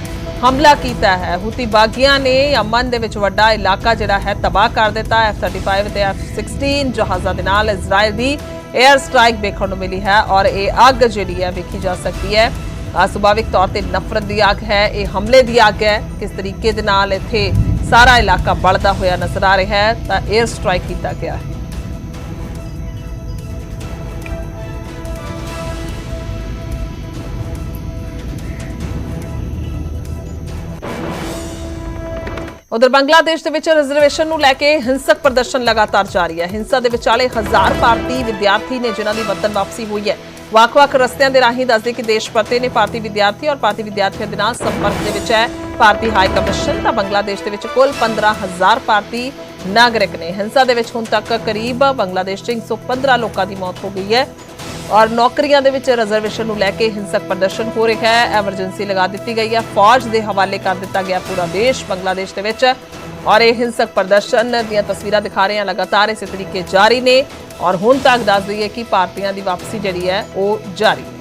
Speaker 1: ਹਮਲਾ ਕੀਤਾ ਹੈ। ਹੂਤੀ ਬਾਗੀਆਂ ਨੇ ਯਮਨ ਦੇ ਵਿੱਚ ਵੱਡਾ ਇਲਾਕਾ ਜਿਹੜਾ ਹੈ ਤਬਾਹ ਕਰ ਦਿੱਤਾ। F-35 ਤੇ F-16 ਜਹਾਜ਼ਾਂ ਦੇ ਨਾਲ ਇਜ਼ਰਾਈਲ ਦੀ 에ਅਰ ਸਟ੍ਰਾਈਕ ਵੇਖਣ ਨੂੰ ਮਿਲੀ ਹੈ ਔਰ ਇਹ ਅੱਗ ਜਿਹੜੀ ਹੈ ਵੇਖੀ ਜਾ ਸਕਦੀ ਹੈ। ਸੁਭਾਵਿਕ ਤੌਰ ਤੇ ਨਫ਼ਰਤ ਦੀ ਅੱਗ ਹੈ, ਇਹ ਹਮਲੇ ਦੀ ਅੱਗ ਹੈ। ਕਿਸ ਤਰੀਕੇ ਦੇ ਨਾਲ ਇੱਥੇ ਸਾਰਾ ਇਲਾਕਾ ਬਲਦਾ ਹੋਇਆ ਨਜ਼ਰ ਆ ਰਿਹਾ ਹੈ, ਤਾਂ 에ਅਰ ਸਟ੍ਰਾਈਕ ਕੀਤਾ ਗਿਆ ਹੈ। ਉਧਰ ਬੰਗਲਾਦੇਸ਼ ਦੇ ਵਿੱਚ ਰਿਜ਼ਰਵੇਸ਼ਨ ਨੂੰ ਲੈ ਕੇ ਹਿੰਸਕ ਪ੍ਰਦਰਸ਼ਨ ਲਗਾਤਾਰ ਜਾਰੀ ਹੈ। ਹਿੰਸਾ ਦੇ ਵਿਚਾਲੇ ਹਜ਼ਾਰ ਭਾਰਤੀ ਵਿਦਿਆਰਥੀ ਨੇ ਜਿਨ੍ਹਾਂ ਦੀ ਵਤਨ ਵਾਪਸੀ ਹੋਈ ਹੈ। ਵੱਖ-ਵੱਖ ਰਸਤਿਆਂ ਦੇ ਰਾਹੀਂ ਦੱਸਦੇ ਕਿ ਦੇਸ਼ ਪਰਤੇ ਨੇ ਭਾਰਤੀ ਵਿਦਿਆਰਥੀ ਔਰ ਭਾਰਤੀ ਵਿਦਿਆਰਥੀਆਂ ਦੇ ਨਾਲ ਸੰਪਰਕ ਦੇ ਵਿੱਚ ਹੈ। ਭਾਰਤੀ ਹਾਈ ਕਮਿਸ਼ਨ ਤਾਂ ਬੰਗਲਾਦੇਸ਼ ਦੇ ਵਿੱਚ ਕੁੱਲ 15000 ਭਾਰਤੀ ਨਾਗਰਿਕ ਨੇ। ਹਿੰਸਾ ਦੇ ਵਿੱਚ ਹੁਣ ਤੱਕ ਕਰੀਬ ਬੰਗਲਾਦੇਸ਼ 'ਚ 115 ਲੋਕਾਂ ਦੀ ਮੌਤ ਹੋ ਗਈ ਹੈ। ਔਰ ਨੌਕਰੀਆਂ ਦੇ ਵਿੱਚ ਰਿਜ਼ਰਵੇਸ਼ਨ ਨੂੰ ਲੈ ਕੇ ਹਿੰਸਕ ਪ੍ਰਦਰਸ਼ਨ ਹੋ ਰਿਹਾ ਹੈ। ਐਮਰਜੈਂਸੀ ਲਗਾ ਦਿੱਤੀ ਗਈ ਹੈ। ਫੌਜ ਦੇ ਹਵਾਲੇ ਕਰ ਦਿੱਤਾ ਗਿਆ ਪੂਰਾ ਦੇਸ਼, ਬੰਗਲਾਦੇਸ਼ ਦੇ ਵਿੱਚ। ਔਰ ਇਹ ਹਿੰਸਕ ਪ੍ਰਦਰਸ਼ਨ ਦੀਆਂ ਤਸਵੀਰਾਂ ਦਿਖਾ ਰਹੇ ਹਾਂ। ਲਗਾਤਾਰ ਇਸੇ ਤਰੀਕੇ ਜਾਰੀ ਨੇ। ਔਰ ਹੁਣ ਤੱਕ ਦੱਸ ਦਈਏ ਕਿ ਭਾਰਤੀਆਂ ਦੀ ਵਾਪਸੀ ਜਿਹੜੀ ਹੈ, ਉਹ ਜਾਰੀ ਹੈ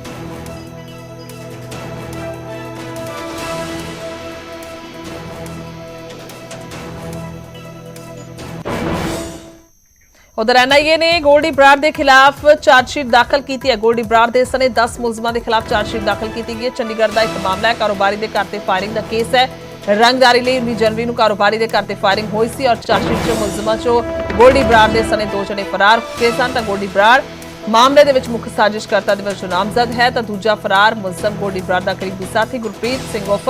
Speaker 1: ਉਧਰ ਐਨਆਈਏ ਨੇ ਗੋਲਡੀ ਬਰਾੜ ਦੇ ਖਿਲਾਫ ਚਾਰਜਸ਼ੀਟ ਦਾਖਲ ਕੀਤੀ ਹੈ। ਗੋਲਡੀ ਬਰਾੜ ਦੇ ਸਣੇ 10 ਮੁਲਜ਼ਮਾਂ ਦੇ ਖਿਲਾਫ ਚਾਰਜਸ਼ੀਟ ਦਾਖਲ ਕੀਤੀ ਗਈ ਹੈ। ਚੰਡੀਗੜ੍ਹ ਦਾ ਇੱਕ ਮਾਮਲਾ ਹੈ। ਕਾਰੋਬਾਰੀ ਦੇ ਘਰ ਤੇ ਫਾਇਰਿੰਗ ਦਾ ਕੇਸ ਹੈ। ਰੰਗਦਾਰੀ ਲਈ 19 ਜਨਵਰੀ ਨੂੰ ਕਾਰੋਬਾਰੀ ਦੇ ਘਰ ਤੇ ਫਾਇਰਿੰਗ ਹੋਈ ਸੀ ਔਰ ਚਾਰਜਸ਼ੀਟ 'ਚ ਮੁਲਜ਼ਮਾਂ 'ਚੋਂ ਗੋਲਡੀ ਬਰਾੜ ਦੇ ਸਣੇ ਦੋ ਜਣੇ ਫਰਾਰ ਹੋ ਸਨ। ਤਾਂ ਗੋਲਡੀ ਬਰਾੜ ਮਾਮਲੇ ਦੇ ਵਿੱਚ ਮੁੱਖ ਸਾਜ਼ਿਸ਼ਕਰਤਾ ਦੇ ਵਜੋਂ ਨਾਮਜ਼ਦ ਹੈ। ਤਾਂ ਦੂਜਾ ਫਰਾਰ ਮੁਲਜ਼ਮ ਗੋਲਡੀ ਬਰਾੜ ਦਾ ਕਰੀਬੀ ਸਾਥੀ ਗੁਰਪ੍ਰੀਤ ਸਿੰਘ ਉਰਫ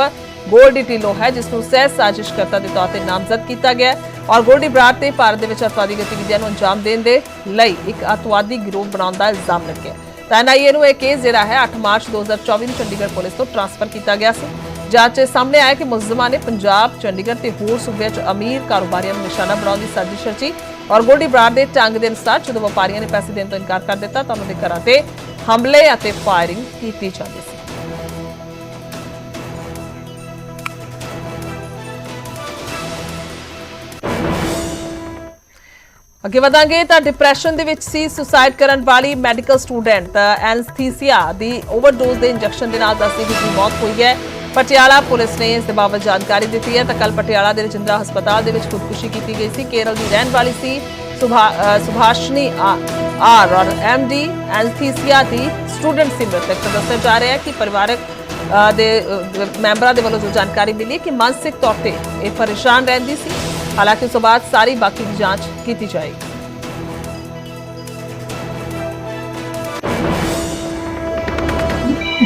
Speaker 1: ਗੋਲਡੀ ਢਿੱਲੋਂ ਹੈ, ਜਿਸ ਨੂੰ ਸਹਿ ਸਾਜ਼ਿਸ਼ਕਰਤਾ ਦੇ ਤੌਰ ਤੇ ਨਾਮਜ਼ਦ ਕੀਤਾ ਗਿਆ ਹੈ। ਔਰ ਗੋਲਡੀ ਬਰਾੜ ਤੇ ਭਾਰਤ ਦੇ ਵਿੱਚ ਅਤਵਾਦੀ ਗਤੀਵਿਧੀਆਂ ਨੂੰ ਅੰਜਾਮ ਦੇਣ ਦੇ ਲਈ ਇੱਕ ਅਤਵਾਦੀ ਗਿਰੋਹ ਬਣਾਉਣ ਦਾ ਇਲਜ਼ਾਮ ਲੱਗਿਆ। ਤਾਂ ਐਨਆਈਏ ਨੂੰ ਇਹ ਕੇਸ ਜਿਹੜਾ ਹੈ 8 ਮਾਰਚ 2024 ਨੂੰ ਚੰਡੀਗੜ੍ਹ ਪੁਲਿਸ ਤੋਂ ਟ੍ਰਾਂਸਫਰ ਕੀਤਾ ਗਿਆ ਸੀ। ਜਾਂਚ ਸਾਹਮਣੇ ਆਇਆ ਕਿ ਮੁਲਜ਼ਮਾਂ ਨੇ ਪੰਜਾਬ, ਚੰਡੀਗੜ੍ਹ ਤੇ ਹੋਰ ਸੂਬਿਆਂ 'ਚ ਅਮੀਰ ਕਾਰੋਬਾਰੀਆਂ ਨੂੰ ਨਿਸ਼ਾਨਾ ਬਣਾਉਣ ਦੀ ਸਾਜ਼ਿਸ਼ ਰਚੀ ਔਰ ਗੋਲਡੀ ਬਰਾੜ ਦੇ ਟੰਗ ਦੇ ਅਨੁਸਾਰ ਜਦੋਂ ਵਪਾਰੀਆਂ ਨੇ ਪੈਸੇ ਦੇਣ ਤੋਂ ਇਨਕਾਰ ਕਰ ਦਿੱਤਾ ਤਾਂ ਉਹਨਾਂ ਦੇ ਘਰਾਂ ਤੇ ਹਮਲੇ ਅਤੇ ਫਾਇਰਿੰਗ ਕੀਤੀ ਜਾਂਦੀ ਸੀ। ਅੱਗੇ ਵਧਾਂਗੇ ਤਾਂ ਡਿਪਰੈਸ਼ਨ ਦੇ ਵਿੱਚ ਸੀ ਸੁਸਾਈਡ ਕਰਨ ਵਾਲੀ ਮੈਡੀਕਲ ਸਟੂਡੈਂਟ ਐਨਸਥੀਸੀਆ ਦੀ ਓਵਰਡੋਜ਼ ਦੇ ਇੰਜੈਕਸ਼ਨ ਦੇ ਨਾਲ ਦੱਸੀ ਕਿ ਦੀ ਮੌਤ ਹੋਈ ਹੈ। ਪਟਿਆਲਾ ਪੁਲਿਸ ਨੇ ਇਸ ਦੇ ਬਾਬਤ ਜਾਣਕਾਰੀ ਦਿੱਤੀ ਹੈ। ਤਾਂ ਕੱਲ ਪਟਿਆਲਾ ਦੇ ਰਜਿੰਦਰਾ ਹਸਪਤਾਲ ਦੇ ਵਿੱਚ ਖੁਦਕੁਸ਼ੀ ਕੀਤੀ ਗਈ ਸੀ। ਕੇਰਲ ਦੀ ਰਹਿਣ ਵਾਲੀ ਸੀ ਸੁਭਾ- ਅ, ਸੁਭਾਸ਼ਨੀ ਆਰ ਔਰ ਐਮਡੀ ਐਨਸਥੀਸੀਆ ਦੀ ਸਟੂਡੈਂਟ ਸੀ ਮ੍ਰਿਤਕ। ਦੱਸਿਆ ਜਾ ਰਿਹਾ ਹੈ ਕਿ ਪਰਿਵਾਰਕ ਦੇ ਮੈਂਬਰਾਂ ਦੇ ਵੱਲੋਂ ਜੋ ਜਾਣਕਾਰੀ ਮਿਲੀ ਕਿ ਮਾਨਸਿਕ ਤੌਰ ਤੇ ਇਹ ਪਰੇਸ਼ਾਨ ਰਹਿੰਦੀ ਸੀ। ਹਾਲਾਂਕਿ ਉਸ ਤੋਂ ਬਾਅਦ ਸਾਰੀ ਬਾਕੀ ਦੀ ਜਾਂਚ ਕੀਤੀ ਜਾਏਗੀ।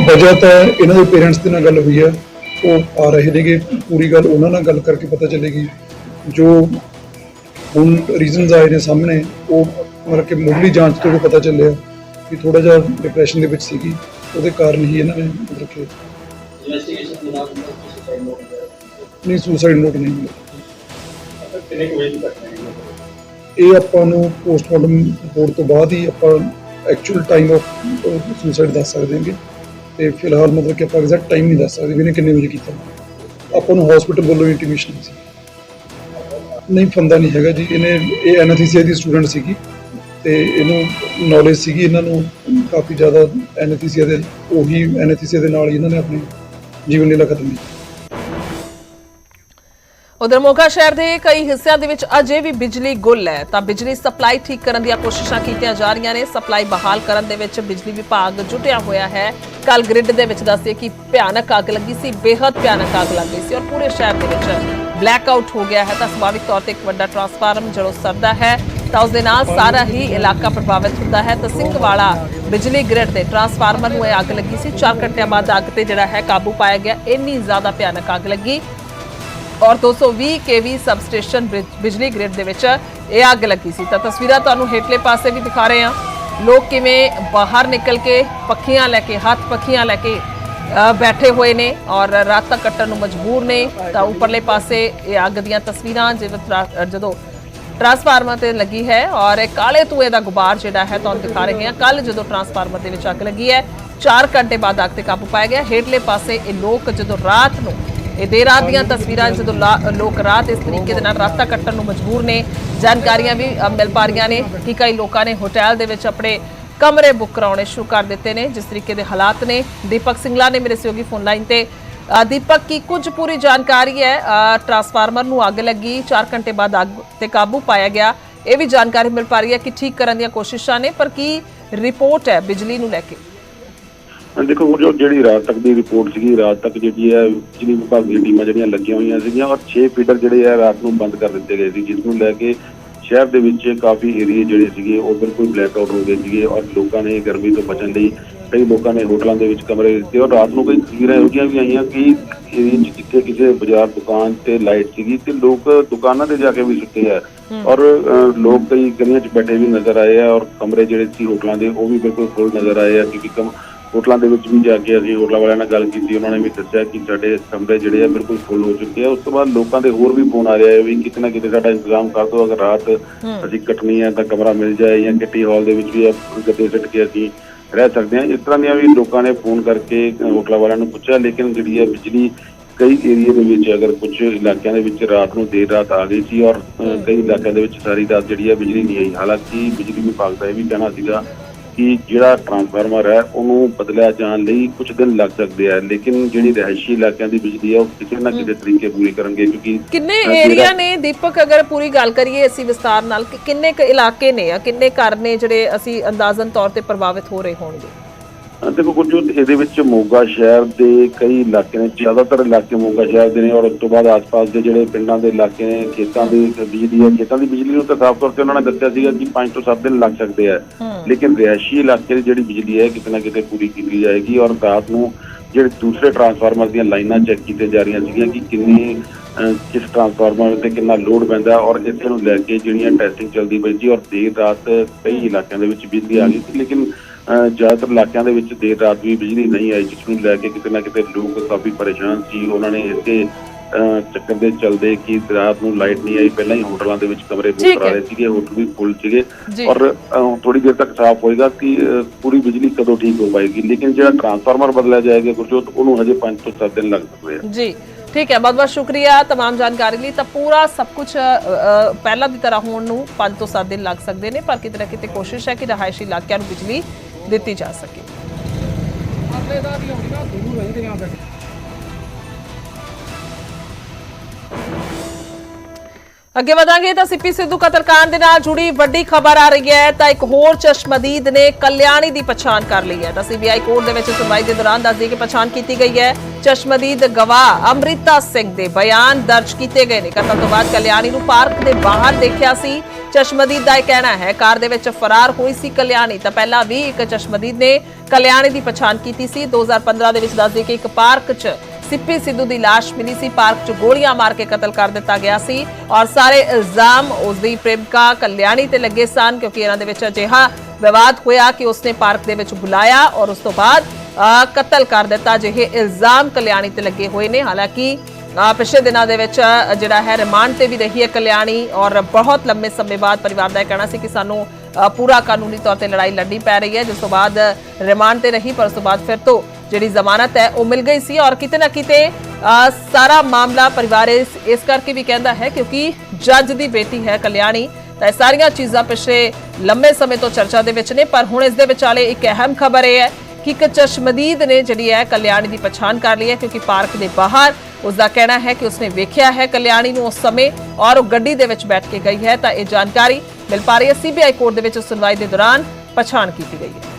Speaker 5: ਵਜ੍ਹਾ ਇਹਨਾਂ ਦੇ ਪੇਰੈਂਟਸ ਦੇ ਨਾਲ ਗੱਲ ਹੋਈ ਹੈ। ਉਹ ਆ ਰਹੇ ਨੇਗੇ। ਪੂਰੀ ਗੱਲ ਉਹਨਾਂ ਨਾਲ ਗੱਲ ਕਰਕੇ ਪਤਾ ਚੱਲੇਗੀ। ਜੋ ਹੁਣ ਰੀਜ਼ਨਸ ਆਏ ਨੇ ਸਾਹਮਣੇ, ਉਹ ਮਤਲਬ ਕਿ ਮੁੱਢਲੀ ਜਾਂਚ ਤੋਂ ਪਤਾ ਚੱਲਿਆ ਕਿ ਥੋੜਾ ਜਿਹਾ ਡਿਪਰੈਸ਼ਨ ਦੇ ਵਿੱਚ ਸੀਗੀ। ਉਹਦੇ ਕਾਰਨ ਹੀ ਇਹਨਾਂ ਨੇ ਮਤਲਬ ਕਿ ਨਹੀਂ ਸੁਸਾਈਡ ਨੋਟ ਨਹੀਂ ਮਿਲਿਆ।
Speaker 6: ਕਿੰਨੇ ਕੁ ਵਜੇ ਦੀ ਘਟਨਾ ਹੈ
Speaker 5: ਇਹ ਆਪਾਂ ਨੂੰ ਪੋਸਟਮਾਰਟਮ ਰਿਪੋਰਟ ਤੋਂ ਬਾਅਦ ਹੀ ਆਪਾਂ ਐਕਚੁਅਲ ਟਾਈਮ ਆਫ ਸੁਸਾਈਡ ਦੱਸ ਸਕਦੇ ਹਾਂਗੇ। ਤੇ ਫਿਲਹਾਲ ਮਤਲਬ ਕਿ ਆਪਾਂ ਐਗਜ਼ੈਕਟ ਟਾਈਮ ਨਹੀਂ ਦੱਸ ਸਕਦੇ ਵੀ ਇਹਨੇ ਕਿੰਨੇ ਵਜੇ ਕੀਤਾ। ਆਪਾਂ ਨੂੰ ਹਸਪੀਟਲ ਵੱਲੋਂ ਇੰਟੀਮੇਸ਼ਨ ਸੀ। ਨਹੀਂ, ਫੰਦਾ ਨਹੀਂ ਹੈਗਾ ਜੀ। ਇਹਨੇ, ਇਹ ਐਨਐਥੀਸੀਆ ਦੀ ਸਟੂਡੈਂਟ ਸੀਗੀ। ਤੇ ਇਹਨੂੰ ਨੌਲੇਜ ਸੀਗੀ ਇਹਨਾਂ ਨੂੰ। ਕਾਫੀ ਜ਼ਿਆਦਾ ਐਨਐਥੀਸੀਆ ਦੇ, ਉਹੀ ਐਨਐਥੀਸੀਆ ਦੇ ਨਾਲ ਹੀ ਇਹਨਾਂ ਨੇ ਆਪਣੀ ਜੀਵਨ ਲੀਲਾ ਖਤਮ ਕੀਤੀ
Speaker 1: ਉਧਰ ਮੋਗਾ ਸ਼ਹਿਰ ਦੇ ਕਈ ਹਿੱਸਿਆਂ ਦੇ ਵਿੱਚ ਅਜੇ ਵੀ ਬਿਜਲੀ ਗੁੱਲ ਹੈ, ਤਾਂ ਬਿਜਲੀ ਸਪਲਾਈ ਠੀਕ ਕਰਨ ਦੀਆਂ ਕੋਸ਼ਿਸ਼ਾਂ ਕੀਤੀਆਂ ਜਾ ਰਹੀਆਂ ਨੇ। ਸਪਲਾਈ ਬਹਾਲ ਕਰਨ ਦੇ ਵਿੱਚ ਬਿਜਲੀ ਵਿਭਾਗ ਜੁਟਿਆ ਹੋਇਆ ਹੈ। ਕੱਲ ਗ੍ਰਿਡ ਦੇ ਵਿੱਚ ਦੱਸਦੇ ਕਿ ਭਿਆਨਕ ਅੱਗ ਲੱਗੀ ਸੀ ਬੇहद ਭਿਆਨਕ ਅੱਗ ਲੱਗ ਗਈ ਸੀ ਔਰ ਪੂਰੇ ਸ਼ਹਿਰ ਦੇ ਵਿੱਚ ਬਲੈਕ ਆਊਟ ਹੋ ਗਿਆ ਹੈ। ਤਾਂ ਸੁਭਾਵਿਕ ਤੌਰ ਤੇ ਇੱਕ ਵੱਡਾ ਟਰਾਂਸਫਾਰਮ ਜਦੋਂ ਸਰਦਾ ਹੈ। ਤਾਂ ਉਸ ਦੇ ਨਾਲ ਸਾਰਾ ਹੀ ਇਲਾਕਾ ਪ੍ਰਭਾਵਿਤ ਹੁੰਦਾ ਹੈ। ਤਾਂ ਸਿੰਘਵਾਲਾ ਬਿਜਲੀ ਗ੍ਰਿਡ ਦੇ ਟਰਾਂਸਫਾਰਮਰ ਨੂੰ ਇਹ ਅੱਗ ਲੱਗੀ ਸੀ। 4 ਘੰਟਿਆਂ ਬਾਅਦ ਅੱਗ ਤੇ ਜਿਹੜਾ ਹੈ ਕਾਬੂ ਪਾਇਆ ਗਿਆ। ਇੰਨੀ ਜ਼ਿਆਦਾ ਭਿਆਨਕ ਅੱਗ ਲੱਗੀ। ਔਰ 220 ਕੇਵੀ ਸਬਸਟੇਸ਼ਨ ਬਿਜਲੀ ਗ੍ਰਿਡ ਦੇ ਵਿੱਚ ਇਹ ਅੱਗ ਲੱਗੀ ਸੀ। ਤਾਂ ਤਸਵੀਰਾਂ ਤੁਹਾਨੂੰ ਹੇਠਲੇ ਪਾਸੇ ਵੀ ਦਿਖਾ ਰਹੇ ਹਾਂ। ਲੋਕ ਕਿਵੇਂ ਬਾਹਰ ਨਿਕਲ ਕੇ ਪੱਖੀਆਂ ਲੈ ਕੇ, ਹੱਥ ਪੱਖੀਆਂ ਲੈ ਕੇ ਬੈਠੇ ਹੋਏ ਨੇ ਔਰ ਰਾਤਾਂ ਕੱਟਣ ਨੂੰ ਮਜਬੂਰ ਨੇ। ਤਾਂ ਉੱਪਰਲੇ ਪਾਸੇ ਇਹ ਅੱਗ ਦੀਆਂ ਤਸਵੀਰਾਂ, ਜਿਵੇਂ ਜਦੋਂ ਟਰਾਂਸਫਾਰਮਰ ਤੇ ਲੱਗੀ ਹੈ ਔਰ ਇਹ ਕਾਲੇ ਧੂਏ ਦਾ ਗੁਬਾਰ ਜਿਹੜਾ ਹੈ ਤੁਹਾਨੂੰ ਦਿਖਾ ਰਹੇ ਹਾਂ। ਕੱਲ ਜਦੋਂ ਟਰਾਂਸਫਾਰਮਰ ਦੇ ਵਿੱਚ ਅੱਗ ਲੱਗੀ ਹੈ 4 ਘੰਟੇ ਬਾਅਦ ਅੱਗ ਤੇ ਕਾਬੂ ਪਾਇਆ ਗਿਆ। ਹੇਠਲੇ ਪਾਸੇ ਇਹ ਲੋਕ ਜਦੋਂ ਰਾਤ ਨੂੰ, ਇਹ ਦੇਰ ਰਾਤ ਦੀਆਂ ਤਸਵੀਰਾਂ ਜਦੋਂ ਲਾ- ਲੋਕ ਰਾਤ ਇਸ ਤਰੀਕੇ ਦੇ ਨਾਲ ਰਸਤਾ ਕੱਟਣ ਨੂੰ ਮਜਬੂਰ ਨੇ। ਜਾਣਕਾਰੀਆਂ ਵੀ ਮਿਲ ਪਾ ਰਹੀਆਂ ਨੇ ਕਿ ਕਈ ਲੋਕਾਂ ਨੇ ਹੋਟਲ ਦੇ ਵਿੱਚ ਆਪਣੇ ਕਮਰੇ ਬੁੱਕ ਕਰਾਉਣੇ ਸ਼ੁਰੂ ਕਰ ਦਿੱਤੇ ਨੇ, ਜਿਸ ਤਰੀਕੇ ਦੇ ਹਾਲਾਤ ਨੇ। ਦੀਪਕ ਸਿੰਗਲਾ ਨੇ ਮੇਰੇ ਸਹਿਯੋਗੀ ਫੋਨ ਲਾਈਨ ਤੇ ਦੀਪਕ, ਕੀ ਕੁਝ ਪੂਰੀ ਜਾਣਕਾਰੀ ਹੈ? ਟਰਾਂਸਫਾਰਮਰ ਨੂੰ ਅੱਗ ਲੱਗੀ 4 ਘੰਟੇ ਬਾਅਦ ਅੱਗ ਤੇ ਕਾਬੂ ਪਾਇਆ ਗਿਆ। ਇਹ ਵੀ ਜਾਣਕਾਰੀ ਮਿਲ ਪਾ ਰਹੀ ਹੈ ਕਿ ਠੀਕ ਕਰਨ ਦੀਆਂ ਕੋਸ਼ਿਸ਼ਾਂ ਨੇ, ਪਰ ਕੀ ਰਿਪੋਰਟ ਹੈ ਬਿਜਲੀ ਨੂੰ ਲੈ ਕੇ?
Speaker 6: ਦੇਖੋ ਜੋ ਜਿਹੜੀ ਰਾਤ ਤੱਕ ਦੀ ਰਿਪੋਰਟ ਸੀਗੀ, ਰਾਤ ਤੱਕ ਜਿਹੜੀ ਹੈ ਬਿਜਲੀ ਵਿਭਾਗ ਦੀਆਂ ਟੀਮਾਂ ਜਿਹੜੀਆਂ ਲੱਗੀਆਂ ਹੋਈਆਂ ਸੀਗੀਆਂ, ਔਰ 6 ਫੀਡਰ ਜਿਹੜੇ ਆ ਰਾਤ ਨੂੰ ਬੰਦ ਕਰ ਦਿੱਤੇ ਗਏ ਸੀ, ਜਿਸ ਨੂੰ ਲੈ ਕੇ ਸ਼ਹਿਰ ਦੇ ਵਿੱਚ ਕਾਫੀ ਏਰੀਏ ਜਿਹੜੇ ਸੀਗੇ, ਉਹ ਬਿਲਕੁਲ ਬਲੈਕ ਆਊਟ ਹੋ ਗਏ ਸੀਗੇ, ਔਰ ਲੋਕਾਂ ਨੇ ਗਰਮੀ ਤੋਂ ਬਚਣ ਲਈ ਕਈ ਲੋਕਾਂ ਨੇ ਹੋਟਲਾਂ ਦੇ ਵਿੱਚ ਕਮਰੇ ਦਿੱਤੇ ਔਰ ਰਾਤ ਨੂੰ ਕਈ ਤਸਵੀਰਾਂ ਇਹੋ ਜਿਹੀਆਂ ਵੀ ਆਈਆਂ ਕਿ ਏਰੀਏ 'ਚ ਕਿਤੇ ਕਿਸੇ ਬਾਜ਼ਾਰ ਦੁਕਾਨ ਤੇ ਲਾਈਟ ਸੀਗੀ ਤੇ ਲੋਕ ਦੁਕਾਨਾਂ ਤੇ ਜਾ ਕੇ ਵੀ ਸੁੱਤੇ ਆ। ਔਰ ਲੋਕ ਕਈ ਗਲੀਆਂ 'ਚ ਬੈਠੇ ਵੀ ਨਜ਼ਰ ਆਏ ਆ ਔਰ ਕਮਰੇ ਜਿਹੜੇ ਸੀ ਹੋਟਲਾਂ ਦੇ ਉਹ ਵੀ ਬਿਲਕੁਲ ਫੁੱਲ ਨਜ਼ਰ ਆਏ ਆ ਕਿਉਂਕਿ ਕਮ ਹੋਟਲਾਂ ਦੇ ਵਿੱਚ ਵੀ ਜਾ ਕੇ ਅਸੀਂ ਹੋਟਲਾਂ ਵਾਲਿਆਂ ਨਾਲ ਗੱਲ ਕੀਤੀ ਉਹਨਾਂ ਨੇ ਵੀ ਦੱਸਿਆ ਕਿ ਸਾਡੇ ਕਮਰੇ ਜਿਹੜੇ ਆ ਬਿਲਕੁਲ ਫੁੱਲ ਹੋ ਚੁੱਕੇ ਆ। ਉਸ ਤੋਂ ਬਾਅਦ ਲੋਕਾਂ ਦੇ ਹੋਰ ਵੀ ਫੋਨ ਆ ਰਿਹਾ ਹੈ ਵੀ ਕਿਤੇ ਨਾ ਕਿਤੇ ਸਾਡਾ ਇੰਤਜ਼ਾਮ ਕਰ ਦਿਓ ਅਗਰ ਰਾਤ ਅਸੀਂ ਕੱਟਣੀ ਹੈ ਤਾਂ ਕਮਰਾ ਮਿਲ ਜਾਏ ਜਾਂ ਕਿੱਟੀ ਹਾਲ ਦੇ ਵਿੱਚ ਵੀ ਆ ਗੱਦੇ ਸਿੱਟ ਕੇ ਅਸੀਂ ਰਹਿ ਸਕਦੇ ਹਾਂ। ਇਸ ਤਰ੍ਹਾਂ ਦੀਆਂ ਵੀ ਲੋਕਾਂ ਨੇ ਫੋਨ ਕਰਕੇ ਹੋਟਲਾਂ ਵਾਲਿਆਂ ਨੂੰ ਪੁੱਛਿਆ ਲੇਕਿਨ ਜਿਹੜੀ ਹੈ ਬਿਜਲੀ ਕਈ ਏਰੀਏ ਦੇ ਵਿੱਚ ਅਗਰ ਕੁਝ ਇਲਾਕਿਆਂ ਦੇ ਵਿੱਚ ਰਾਤ ਨੂੰ ਦੇਰ ਰਾਤ ਆ ਗਈ ਸੀ ਔਰ ਕਈ ਇਲਾਕਿਆਂ ਦੇ ਵਿੱਚ ਸਾਰੀ ਰਾਤ ਜਿਹੜੀ ਹੈ ਬਿਜਲੀ ਨਹੀਂ ਆਈ। ਹਾਲਾਂਕਿ ਬਿਜਲੀ ਵਿਭਾਗ ਦਾ ਇਹ ਵੀ ਕਹਿਣਾ ਸੀਗਾ ਕਿ ਜਿਹੜਾ ਟਰਾਂਸਫਾਰਮਰ ਹੈ ਉਹਨੂੰ ਬਦਲਿਆ ਜਾਣ ਲਈ ਕੁਝ ਦਿਨ ਲੱਗ ਸਕਦੇ ਆ ਲੇਕਿਨ ਜਿਹੜੀ ਰਿਹਾਇਸ਼ੀ ਇਲਾਕਿਆਂ ਦੀ ਬਿਜਲੀ ਹੈ ਉਹ ਕਿਸੇ ਨਾ ਕਿਸੇ ਤਰੀਕੇ ਪੂਰੀ ਕਰਨਗੇ ਕਿਉਂਕਿ
Speaker 1: ਕਿੰਨੇ ਏਰੀਆ ਨੇ? ਦੀਪਕ ਅਗਰ ਪੂਰੀ ਗੱਲ ਕਰੀਏ ਅਸੀਂ ਵਿਸਤਾਰ ਨਾਲ ਕਿ ਕਿੰਨੇ ਕੁ ਇਲਾਕੇ ਨੇ ਜਾਂ ਕਿੰਨੇ ਘਰ ਨੇ ਜਿਹੜੇ ਅਸੀਂ ਅੰਦਾਜ਼ਨ ਤੌਰ ਤੇ ਪ੍ਰਭਾਵਿਤ ਹੋ ਰਹੇ ਹੋਣਗੇ?
Speaker 6: ਦੇਖੋ ਗੁਰਜੋਤ ਇਹਦੇ ਵਿੱਚ ਮੋਗਾ ਸ਼ਹਿਰ ਦੇ ਕਈ ਇਲਾਕੇ ਨੇ ਜ਼ਿਆਦਾਤਰ ਇਲਾਕੇ ਮੋਗਾ ਸ਼ਹਿਰ ਦੇ ਨੇ ਔਰ ਉਸ ਤੋਂ ਬਾਅਦ ਆਸ-ਪਾਸ ਦੇ ਜਿਹੜੇ ਪਿੰਡਾਂ ਦੇ ਇਲਾਕੇ ਨੇ ਖੇਤਾਂ ਦੀ ਬਿਜਲੀ ਹੈ ਖੇਤਾਂ ਦੀ ਬਿਜਲੀ ਨੂੰ ਤਾਂ ਸਾਫ਼ ਤੌਰ ਤੇ ਉਹਨਾਂ ਨੇ ਦੱਸਿਆ ਸੀਗਾ ਕਿ 5 ਤੋਂ 7 ਦਿਨ ਲੱਗ ਸਕਦੇ ਆ। ਲੇਕਿਨ ਰਿਹਾਇਸ਼ੀ ਇਲਾਕੇ ਦੀ ਜਿਹੜੀ ਬਿਜਲੀ ਹੈ ਕਿਤੇ ਨਾ ਕਿਤੇ ਪੂਰੀ ਕੀਤੀ ਜਾਏਗੀ ਔਰ ਰਾਤ ਨੂੰ ਜਿਹੜੇ ਦੂਸਰੇ ਟਰਾਂਸਫਾਰਮਰ ਦੀਆਂ ਲਾਈਨਾਂ ਚੈੱਕ ਕੀਤੀਆਂ ਜਾ ਰਹੀਆਂ ਸੀਗੀਆਂ ਕਿ ਕਿੰਨੀ ਕਿਸ ਟਰਾਂਸਫਾਰਮਰ ਤੇ ਕਿੰਨਾ ਲੋਡ ਪੈਂਦਾ ਔਰ ਇਸੇ ਨੂੰ ਲੈ ਕੇ ਜਿਹੜੀਆਂ ਟੈਸਟਿੰਗ ਚੱਲਦੀ ਪਈ ਸੀ ਔਰ ਦੇਰ ਰਾਤ ਕਈ ਇਲਾਕਿਆਂ ਦੇ ਵਿੱਚ ਬਿਜਲੀ ਆ ਗਈ ਸੀ। ਲੇਕਿਨ ਜ਼ਿਆਦਾਤਰ ਇਲਾਕਿਆਂ ਦੇ ਵਿੱਚ ਦੇਰ ਰਾਤ ਵੀ ਬਿਜਲੀ ਨਹੀਂ ਆਈ ਜਿਸ ਨੂੰ ਲੈ ਕੇ ਕਿਤੇ ਨਾ ਕਿਤੇ ਲੋਕ ਕਾਫੀ ਪਰੇਸ਼ਾਨ ਸੀ ਉਹਨਾਂ ਨੇ ਇਸੇ ਅ, ਚੱਕਰ ਦੇ ਚੱਲਦੇ ਕਿ ਰਾਤ ਨੂੰ ਲਾਈਟ ਨਹੀਂ ਆਈ ਪਹਿਲਾਂ ਹੀ ਹੋਟਲਾਂ ਦੇ ਵਿੱਚ ਕਮਰੇ
Speaker 1: ਠੀਕ
Speaker 6: ਬੁੱਕ ਕਰਾ
Speaker 1: ਹੈ।
Speaker 6: ਲਏ ਸੀਗੇ ਹੋਟਲ ਵੀ ਫੁੱਲ ਸੀਗੇ
Speaker 1: ਜੀ।
Speaker 6: ਔਰ ਥੋੜੀ ਦੇਰ ਤੱਕ ਸਾਫ਼ ਹੋਏਗਾ ਕਿ ਅ, ਪੂਰੀ ਬਿਜਲੀ ਕਦੋਂ ਠੀਕ ਹੋ ਪਾਏਗੀ ਲੇਕਿਨ ਜਿਹੜਾ ਟਰਾਂਸਫਾਰਮਰ ਬਦਲਿਆ ਜਾਏਗਾ ਗੁਰਜੋਤ ਉਹਨੂੰ ਹਜੇ 5 ਤੋਂ 7 ਦਿਨ ਲੱਗ ਸਕਦੇ ਆ
Speaker 1: ਜੀ ਠੀਕ ਹੈ ਬਹੁਤ ਬਹੁਤ ਸ਼ੁਕਰੀਆ तमाम ਜਾਣਕਾਰੀ ਲਈ ਤਾਂ ਪੂਰਾ ਸਭ ਕੁਝ ਪਹਿਲਾਂ ਦੀ ਤਰ੍ਹਾਂ ਹੋਣ ਨੂੰ 5 ਤੋਂ 7 ਦਿਨ ਲੱਗ ਸਕਦੇ ਨੇ ਪਰ ਕਿਤੇ ਨਾ ਕਿਤੇ ਕੋਸ਼ਿਸ਼ ਹੈ ਕਿ ਰਹਾਇਸ਼ੀ ਇਲਾਕਿਆਂ ਨੂੰ ਬਿਜਲੀ ਦਿੱਤੀ ਜਾ ਸਕੇ। ਅੱਗੇ ਵਧਾਂਗੇ ਤਾਂ ਸਿੱਪੀ ਸਿੱਧੂ ਕਤਲकांड ਦੇ ਨਾਲ ਜੁੜੀ ਵੱਡੀ ਖਬਰ ਆ ਰਹੀ ਹੈ, ਤਾਂ ਇੱਕ ਹੋਰ ਚਸ਼ਮਦੀਦ ਨੇ ਕਲਿਆਣੀ ਦੀ ਪਛਾਣ ਕਰ ਲਈ ਹੈ। ਤਾਂ ਸੀਬੀਆਈ ਕੋਰਟ ਦੇ ਵਿੱਚ ਸੁਣਵਾਈ ਦੇ ਦੌਰਾਨ ਦੱਸਦੀ ਕਿ ਪਛਾਣ ਕੀਤੀ ਗਈ ਹੈ। ਚਸ਼ਮਦੀਦ ਗਵਾਹ ਅਮ੍ਰਿਤਾ ਸਿੰਘ ਦੇ ਬਿਆਨ ਦਰਜ ਕੀਤੇ ਗਏ ਨੇ। ਕਤਲ ਤੋਂ ਬਾਅਦ ਕਲਿਆਣੀ ਨੂੰ ਪਾਰਕ ਦੇ ਬਾਹਰ ਦੇਖਿਆ ਸੀ। ਚਸ਼ਮਦੀਦ ਦਾ ਇਹ ਕਹਿਣਾ ਹੈ ਕਾਰ ਦੇ ਵਿੱਚ ਫਰਾਰ ਹੋਈ ਸੀ ਕਲਿਆਣੀ। ਤਾਂ ਪਹਿਲਾਂ ਵੀ ਇੱਕ ਚਸ਼ਮਦੀਦ ਨੇ ਕਲਿਆਣੀ ਦੀ ਪਛਾਣ ਕੀਤੀ ਸੀ। 2015 ਦੇ ਵਿੱਚ ਦੱਸਦੀ ਕਿ ਇੱਕ ਪਾਰਕ 'ਚ ਸਿੱਪੀ ਸਿੱਧੂ ਦੀ ਲਾਸ਼ ਮਿਲੀ ਸੀ। ਪਾਰਕ 'ਚ ਗੋਲੀਆਂ ਮਾਰ ਕੇ ਕਤਲ ਕਰ ਦਿੱਤਾ ਗਿਆ ਸੀ ਔਰ ਸਾਰੇ ਇਲਜ਼ਾਮ ਉਸ ਦੀ ਪ੍ਰੇਮਿਕਾ ਕਲਿਆਣੀ ਤੇ ਲੱਗੇ ਸਨ ਕਿਉਂਕਿ ਇਹਨਾਂ ਦੇ ਵਿੱਚ ਅਜਿਹਾ ਵਿਵਾਦ ਹੋਇਆ ਕਿ ਉਸਨੇ ਪਾਰਕ ਦੇ ਵਿੱਚ ਬੁਲਾਇਆ ਔਰ ਉਸ ਤੋਂ ਬਾਅਦ ਅ, ਕਤਲ ਕਰ ਦਿੱਤਾ। ਜਿਹੇ ਇਲਜ਼ਾਮ ਕਲਿਆਣੀ ਤੇ ਲੱਗੇ ਹੋਏ ਨੇ। ਹਾਲਾਂਕਿ ਪਿਛਲੇ ਦਿਨਾਂ ਦੇ ਵਿੱਚ ਜਿਹੜਾ ਹੈ, ਰਿਮਾਂਡ ਤੇ ਵੀ ਰਹੀ ਹੈ ਕਲਿਆਣੀ ਔਰ ਬਹੁਤ ਲੰਮੇ ਸਮੇਂ ਬਾਅਦ ਪਰਿਵਾਰ ਦਾ ਇਹ ਕਹਿਣਾ ਸੀ ਕਿ ਸਾਨੂੰ ਪੂਰਾ ਕਾਨੂੰਨੀ ਤੌਰ ਤੇ ਲੜਾਈ ਲੜਨੀ ਪੈ ਰਹੀ ਹੈ। ਜਿਸ ਤੋਂ ਬਾਅਦ ਰਿਮਾਂਡ ਤੇ ਰਹੀ, ਪਰ ਉਸ ਤੋਂ ਬਾਅਦ ਫਿਰ ਤੋਂ ਜਿਹੜੀ ਜ਼ਮਾਨਤ ਹੈ, ਉਹ ਮਿਲ ਗਈ ਸੀ ਔਰ ਕਿਤੇ ਨਾ ਕਿਤੇ ਸਾਰਾ ਮਾਮਲਾ ਪਰਿਵਾਰ ਇਸ ਇਸ ਕਰਕੇ ਵੀ ਕਹਿੰਦਾ ਹੈ ਕਿਉਂਕਿ ਜੱਜ ਦੀ ਬੇਟੀ ਹੈ ਕਲਿਆਣੀ। ਤਾਂ ਇਹ ਸਾਰੀਆਂ ਚੀਜ਼ਾਂ ਪਿਛਲੇ ਲੰਮੇ ਸਮੇਂ ਤੋਂ ਚਰਚਾ ਦੇ ਵਿੱਚ ਨੇ, ਪਰ ਹੁਣ ਇਸ ਦੇ ਵਿਚਾਲੇ ਇੱਕ ਅਹਿਮ ਖਬਰ ਇਹ ਹੈ ਕਿ ਇੱਕ ਚਸ਼ਮਦੀਦ ਨੇ ਜਿਹੜੀ ਹੈ ਕਲਿਆਣੀ ਦੀ ਪਛਾਣ ਕਰ ਲਈ ਹੈ, ਕਿਉਂਕਿ ਪਾਰਕ ਦੇ ਬਾਹਰ ਉਸ ਦਾ ਕਹਿਣਾ ਹੈ ਕਿ ਉਸਨੇ ਵੇਖਿਆ ਹੈ ਕਲਿਆਣੀ ਨੂੰ ਉਸ ਸਮੇਂ ਔਰ ਉਹ ਗੱਡੀ ਦੇ ਵਿੱਚ ਬੈਠ ਕੇ ਗਈ ਹੈ, ਤਾਂ ਇਹ ਜਾਣਕਾਰੀ ਮਿਲ ਪਾ ਰਹੀ ਹੈ। ਸੀਬੀਆਈ ਕੋਰਟ ਦੇ ਵਿੱਚ ਸੁਣਵਾਈ ਦੇ ਦੌਰਾਨ ਪਛਾਣ ਕੀਤੀ ਗਈ ਹੈ।